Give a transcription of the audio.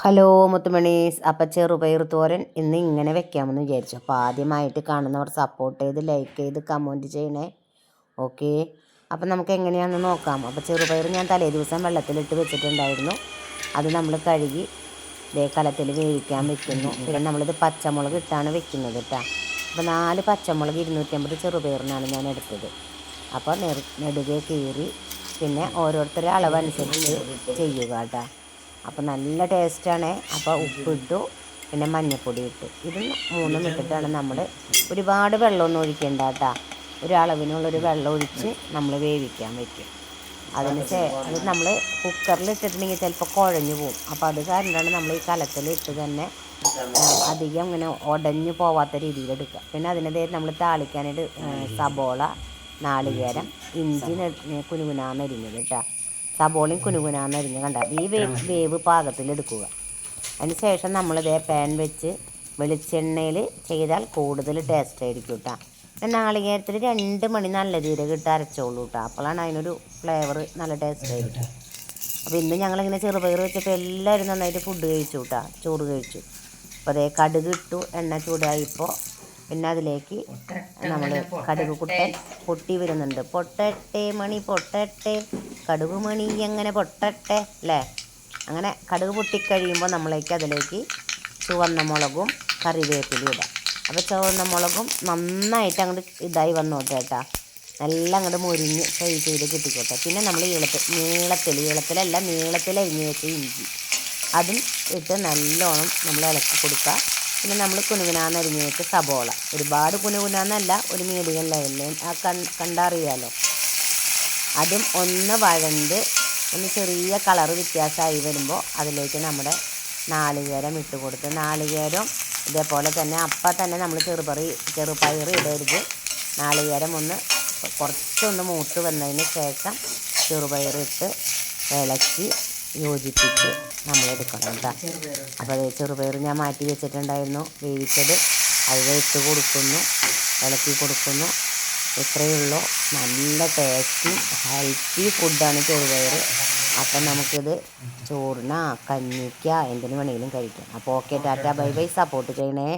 Hello മുത്തുമണീസ് അപ്പം ചെറുപയർ തോരൻ ഇന്ന് ഇങ്ങനെ വെക്കാമെന്ന് വിചാരിച്ചു. അപ്പോൾ ആദ്യമായിട്ട് കാണുന്നവർ സപ്പോർട്ട് ചെയ്ത് ലൈക്ക് ചെയ്ത് കമന്റ് ചെയ്യണേ. ഓക്കെ അപ്പം നമുക്ക് എങ്ങനെയാണെന്ന് നോക്കാം. അപ്പോൾ ചെറുപയർ ഞാൻ തലേ ദിവസം വെള്ളത്തിലിട്ട് വെച്ചിട്ടുണ്ടായിരുന്നു. അത് നമ്മൾ കഴുകി ഇതേ കലത്തിൽ വേവിക്കാൻ വെക്കുന്നു. പിന്നെ നമ്മളിത് പച്ചമുളക് ഇട്ടാണ് വെക്കുന്നത് കേട്ടോ അപ്പോൾ നാല് പച്ചമുളക് ഇരുന്നൂറ്റമ്പത് ചെറുപയറിനാണ് ഞാൻ എടുത്തത്. അപ്പോൾ നെടുകെ കീറി പിന്നെ ഓരോരുത്തരുടെ അളവനുസരിച്ച് ചെയ്യുക കേട്ടോ അപ്പോൾ നല്ല ടേസ്റ്റാണ് അപ്പോൾ ഉപ്പിട്ടു പിന്നെ മഞ്ഞൾപ്പൊടി ഇട്ടു. ഇത് മൂന്നും ഇട്ടിട്ടാണ് നമ്മൾ ഒരുപാട് വെള്ളമൊന്നും ഒഴിക്കേണ്ട കേട്ടോ ഒരളവിനുള്ളൊരു വെള്ളം ഒഴിച്ച് നമ്മൾ വേവിക്കാൻ വയ്ക്കും അതിന് അത് നമ്മൾ കുക്കറിൽ ഇട്ടിട്ടുണ്ടെങ്കിൽ ചിലപ്പോൾ കുഴഞ്ഞു പോകും അപ്പോൾ അത് കാരണമാണ് നമ്മൾ ഈ കലത്തിൽ ഇട്ട് തന്നെ അധികം ഇങ്ങനെ ഉടഞ്ഞു പോവാത്ത രീതിയിൽ എടുക്കുക. പിന്നെ അതിനതേ നമ്മൾ താളിക്കാനായിട്ട് സബോള നാളികേരം ഇഞ്ചി നെ- കുനുകുനാന്ന് അരിഞ്ഞത് കേട്ടോ സബോളയും കുനുകുനാന്ന് അരിഞ്ഞ് കണ്ട. ഈ വേവ് വേവ് പാകത്തിൽ എടുക്കുക. അതിന് ശേഷം നമ്മളിതേ പാൻ വെച്ച് വെളിച്ചെണ്ണയിൽ ചെയ്താൽ കൂടുതൽ ടേസ്റ്റ് ആയിരിക്കും കേട്ടോ നാളികേരത്തിൽ രണ്ട് മണി നല്ല ജീരകം ഇട്ട് അരച്ചോളൂ കേട്ടോ അപ്പോഴാണ് അതിനൊരു ഫ്ലേവർ നല്ല ടേസ്റ്റ് ആയിരിക്കും അപ്പോൾ ഇന്ന് ഞങ്ങളിങ്ങനെ ചെറുപയർ വെച്ചപ്പോൾ എല്ലാവരും നന്നായിട്ട് ഫുഡ് കഴിച്ചു കേട്ടോ ചോറ് കഴിച്ചു. അപ്പോൾ അതേ കടുക് ഇട്ടു എണ്ണ ചൂടായിപ്പോൾ പിന്നെ അതിലേക്ക് നമ്മൾ കടുക് കുട്ടൻ പൊട്ടി വരുന്നുണ്ട്. പൊട്ടട്ടെ മണി പൊട്ടട്ടെ. കടുക് മണി എങ്ങനെ പൊട്ടട്ടെ അല്ലേ? അങ്ങനെ കടുക് പൊട്ടിക്കഴിയുമ്പോൾ നമ്മളേക്ക് അതിലേക്ക് ചുവന്ന മുളകും കറിവേപ്പിലും ഇടാം. അപ്പോൾ ചുവന്ന മുളകും നന്നായിട്ട് അങ്ങോട്ട് ഇതായി വന്നോട്ടെ കേട്ടോ. നല്ല അങ്ങോട്ട് മുരിഞ്ഞ് ഫ്രൈ ചെയ്ത് കിട്ടിക്കോട്ടെ. പിന്നെ നമ്മൾ ഈളത്തിൽ നീളത്തിൽ ഈളത്തിലല്ല നീളത്തിൽ അരിഞ്ഞ് വെച്ച ഇഞ്ചി. അതും ഇട്ട് നല്ലോണം നമ്മൾ ഇളക്കി കൊടുക്കുക പിന്നെ നമ്മൾ കുനുകുനാന്ന് അരിഞ്ഞ് വെച്ച സബോള. ഒരുപാട് കുനുകുനാന്നല്ല ഒരു മീഡിയം ലെവലിൽ. ആ കണ്ടറിയാലോ? അതും ഒന്ന് വഴണ്ട് ഒന്ന് ചെറിയ കളർ വ്യത്യാസമായി വരുമ്പോൾ അതിലേക്ക് നമ്മുടെ നാളികേരം ഇട്ട് കൊടുത്ത് നാളികേരം ഇതേപോലെ തന്നെ അപ്പം തന്നെ നമ്മൾ ചെറുപറി ചെറുപയർ ഇടരുത്. നാളികേരം ഒന്ന് കുറച്ചൊന്ന് മൂത്ത് വന്നതിന് ശേഷം ചെറുപയർ ഇട്ട് ഇളക്കി യോജിപ്പിച്ച് നമ്മൾ എടുക്കണം കേട്ടോ. അപ്പോൾ അത് ചെറുപയർ ഞാൻ മാറ്റി വെച്ചിട്ടുണ്ടായിരുന്നു. വേവിച്ചത് അത് ഇട്ട് കൊടുക്കുന്നു ഇളക്കി കൊടുക്കുന്നു. ഇത്രയേ ഉള്ളൂ. നല്ല ടേസ്റ്റി ഹെൽത്തി ഫുഡാണ് ചെറുപയർ അപ്പം നമുക്കിത് ചോറിനാ കഞ്ഞിക്കാ എന്തിനു വേണമെങ്കിലും കഴിക്കാം. അപ്പോൾ okay tata bye bye support ചെയ്യണേ.